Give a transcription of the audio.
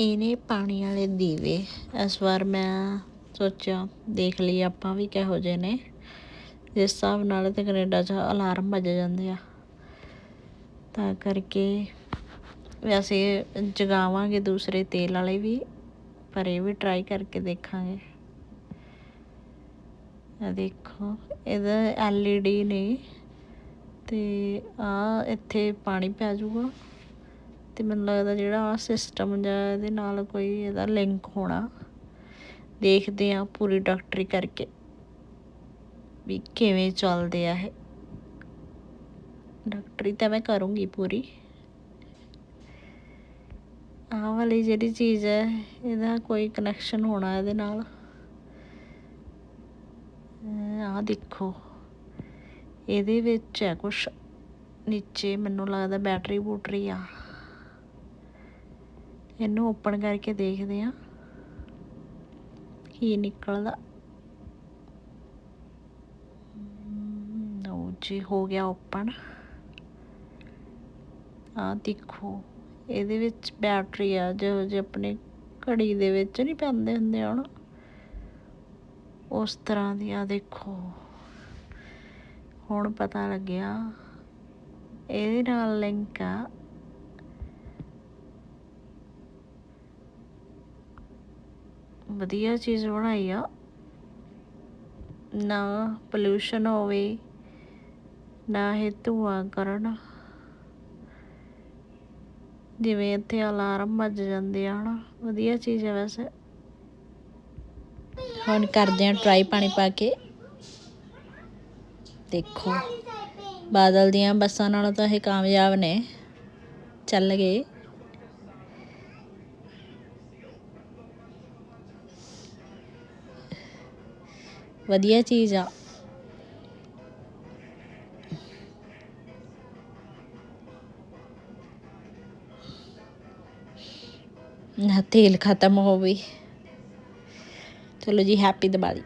ਇਹ ਨੇ ਪਾਣੀ ਵਾਲੇ ਦੀਵੇ ਇਸ ਵਾਰ ਮੈਂ ਸੋਚਿਆ ਦੇਖ ਲਈ ਆਪਾਂ ਵੀ ਕਿਹੋ ਜਿਹੇ ਨੇ। ਜਿਸ ਹਿਸਾਬ ਨਾਲ ਤੇ ਕੈਨੇਡਾ 'ਚ ਅਲਾਰਮ ਵੱਜ ਜਾਂਦੇ ਆ। ਤਾਂ ਕਰਕੇ ਵੈਸੇ ਜਗਾਵਾਂਗੇ ਦੂਸਰੇ ਤੇਲ ਵਾਲੇ ਵੀ, ਪਰ ਇਹ ਵੀ ਟਰਾਈ ਕਰਕੇ ਦੇਖਾਂਗੇ। ਆ ਦੇਖੋ, ਇਹਦਾ ਐਲਈਡੀ ਨੇ ਤੇ ਆ ਇੱਥੇ ਪਾਣੀ ਪੈ ਜਾਊਗਾ। ਤੇ ਮੈਨੂੰ ਲੱਗਦਾ ਜਿਹੜਾ ਆ ਸਿਸਟਮ ਜਾਂ ਇਹਦੇ ਨਾਲ ਕੋਈ ਇਹਦਾ ਲਿੰਕ ਹੋਣਾ, ਦੇਖਦੇ ਆ ਪੂਰੀ ਡਾਕਟਰੀ ਕਰਕੇ ਵੀ ਕਿਵੇਂ ਚੱਲਦੇ ਆ ਇਹ। ਡਾਕਟਰੀ ਤਾਂ ਮੈਂ ਕਰੂੰਗੀ ਪੂਰੀ। ਆਹ ਵਾਲੀ ਜਿਹੜੀ ਚੀਜ਼ ਹੈ, ਇਹਦਾ ਕੋਈ ਕਨੈਕਸ਼ਨ ਹੋਣਾ ਇਹਦੇ ਨਾਲ। ਆਹ ਦੇਖੋ, ਇਹਦੇ ਵਿੱਚ ਹੈ ਕੁਛ। ਨੀਚੇ ਮੈਨੂੰ ਲੱਗਦਾ ਬੈਟਰੀ ਬੂਟਰੀ ਆ। ਇਹਨੂੰ ਓਪਨ ਕਰਕੇ ਦੇਖਦੇ ਆ ਕੀ ਨਿਕਲਦਾ? ਲਓ ਜੀ, ਹੋ ਗਿਆ ਓਪਨ ਆ ਦੇਖੋ, ਇਹਦੇ ਵਿੱਚ ਬੈਟਰੀ ਆ, ਜਿਹੋ ਜਿਹੇ ਆਪਣੇ ਘੜੀ ਦੇ ਵਿੱਚ ਨਹੀਂ ਪੈਂਦੇ ਹੁੰਦੇ ਹੁਣ। ਉਸ ਤਰ੍ਹਾਂ ਦੀ ਆ ਦੇਖੋ। ਹੁਣ ਪਤਾ ਲੱਗਿਆ, ਇਹਦੇ ਨਾਲ ਲਿੰਕ ਆ। ਵਧੀਆ ਚੀਜ਼ ਬਣਾਈ ਆ। ਨਾ ਪੋਲੂਸ਼ਨ ਹੋਵੇ, ਨਾ ਇਹ ਧੂਆਂ ਕਰਨ। ਜਿਵੇਂ ਇੱਥੇ ਅਲਾਰਮ ਵੱਜ ਜਾਂਦੇ ਆ ਹਨਾ, ਵਧੀਆ ਚੀਜ਼ ਹੈ ਵੈਸੇ। ਹੁਣ ਕਰਦੇ ਆ ਟਰਾਈ ਪਾਣੀ ਪਾ ਕੇ। ਦੇਖੋ, ਬਾਦਲ ਦੀਆਂ ਬੱਸਾਂ ਨਾਲੋਂ ਤਾਂ ਇਹ ਕਾਮਯਾਬ ਨੇ। ਚੱਲ ਗਏ। ਵਧੀਆ ਚੀਜ਼ ਆ। ਨਾ ਤੇਲ ਖਤਮ ਹੋਵੇ। ਚਲੋ ਜੀ ਹੈਪੀ ਦੀਵਾਲੀ।